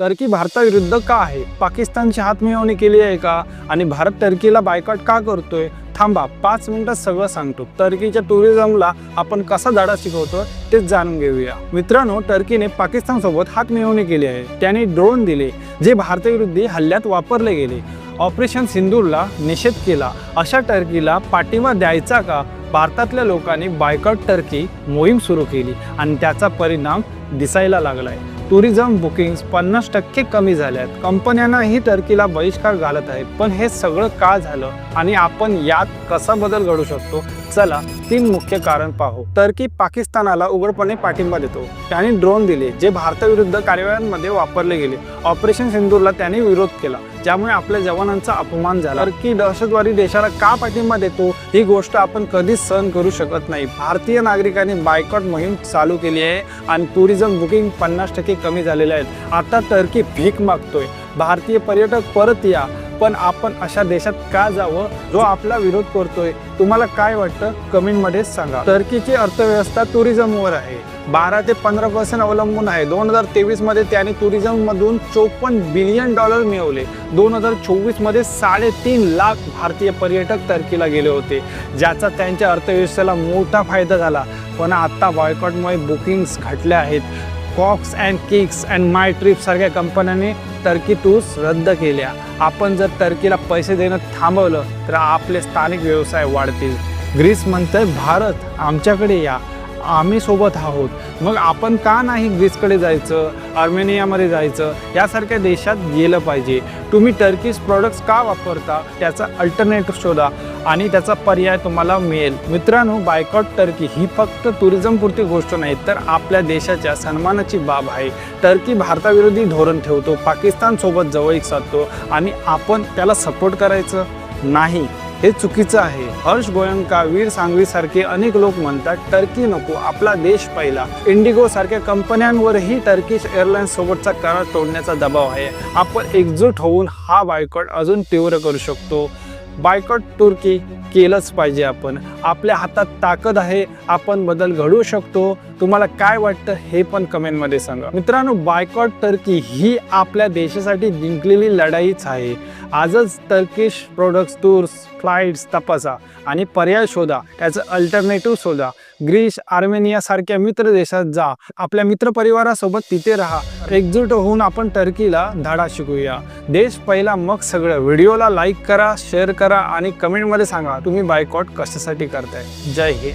Turkey भारताविरुद्ध का आहे? पाकिस्तानची हातमिळवणी केली आहे का? आणि भारत टर्कीला बायकॉट का करतोय? थांबा पाच मिनिटात सगळं सांगतो. टर्कीच्या टुरिझमला आपण कसा धडा शिकवतो ते जाणून घेऊया. मित्रांनो टर्कीने पाकिस्तानसोबत हातमिळवणी केली आहे. त्याने ड्रोन दिले जे भारताविरुद्धी हल्ल्यात वापरले गेले. ऑपरेशन सिंदूरला निषेध केला. अशा टर्कीला पाठिंबा द्यायचा का? भारतातल्या लोकांनी बायकॉट टर्की मोहीम सुरू केली. आणि त्याचा परिणाम दिसायला लागलाय. टुरिझम बुकिंग्स पन्नास टक्के कमी झाल्यात. कंपन्यांनाही टर्कीला बहिष्कार घालत आहेत. पण हे सगळं का झालं? आणि आपण यात कसा बदल घडू शकतो? चला तीन मुख्य कारण पाहू. टर्की पाकिस्तानाला उघडपणे पाठिंबा देतो. त्याने ड्रोन दिले जे भारताविरुद्ध कारवायांमध्ये वापरले गेले. ऑपरेशन सिंदूरला त्याने विरोध केला ज्यामुळे आपल्या जवानांचा अपमान झाला. टर्की दहशतवादी देशाला का पाठिंबा देतो? ही गोष्ट आपण कधीच सहन करू शकत नाही. भारतीय नागरिकांनी बायकॉट मोहीम चालू केली आहे आणि टुरिझम बुकिंग पन्नास टक्के कमी झालेले आहेत. आता टर्की भीक मागतोय. भारतीय पर्यटक परत या. पण आपण अशा देशात का जावं? जो आपला विरोध करतोय. तुम्हाला काय वाटतं? कमेंटमध्ये सांगा. टर्कीची अर्थव्यवस्था टुरिझमवर आहे. बारा ते पंधरा पर्सेंट अवलंबून आहे. दोन हजार तेवीसमध्ये त्याने टुरिझम मधून चोपन्न बिलियन डॉलर मिळवले. दोन हजार चोवीसमध्ये साडेतीन लाख भारतीय पर्यटक टर्कीला गेले होते. ज्याचा त्यांच्या अर्थव्यवस्थेला मोठा फायदा झाला. पण आत्ता बॉयकॉटमुळे बुकिंग्स घटल्या आहेत. Cox and Kings and my trip सारख्या कंपन्यांनी टर्की टूर्स रद्द केल्या. आपण जर टर्कीला पैसे देणं थांबवलं तर आपले स्थानिक व्यवसाय वाढतील. ग्रीस म्हणतंय भारत आमच्याकडे या. आम्ही सोबत आहोत. मग आपण का नाही ग्रीसकडे जायचं आर्मेनियामध्ये जायचं यासारख्या देशात गेलं पाहिजे? तुम्ही टर्कीज प्रॉडक्ट्स का वापरता? त्याचा अल्टरनेटिव्ह शोधा आणि त्याचा पर्याय तुम्हाला मिळेल. मित्रांनो बायकॉट टर्की ही फक्त टुरिझमपुरती गोष्ट नाही तर आपल्या देशाच्या सन्मानाची बाब आहे. टर्की भारताविरोधी धोरण ठेवतो पाकिस्तानसोबत जवळीक साधतो आणि आपण त्याला सपोर्ट करायचं? नाही. हे चुकीचं आहे. हर्ष गोयंका वीर सांगवी सारखे अनेक लोक म्हणतात टर्की नको आपला देश पहिला. इंडिगो सारख्या कंपन्यांवरही टर्किश एअरलाइन्स सोबतचा करार तोडण्याचा दबाव आहे. आपण एकजूट होऊन हा बायकॉट अजून तीव्र करू शकतो. बायकॉट तुर्की केलंच पाहिजे आपण. आपल्या हातात ताकद आहे आपण बदल घडवू शकतो. तुम्हाला काय वाटतं हे पण कमेंटमध्ये सांगा. मित्रांनो बायकॉट टर्की ही आपल्या देशासाठी जिंकलेली लढाईच आहे. आजच टर्किश प्रोडक्ट्स टूर्स फ्लाईट्स तपासा आणि पर्याय शोधा. त्याचं अल्टरनेटिव्ह शोधा. ग्रीस आर्मेनिया सारख्या मित्र देशात जा. आपल्या मित्रपरिवारासोबत तिथे राहा. एकजूट होऊन आपण टर्कीला धडा शिकूया. देश पहिला मग सगळं. व्हिडिओला लाईक करा शेअर करा आणि कमेंटमध्ये सांगा तुम्ही बायकॉट कशासाठी करताय? जय हिंद.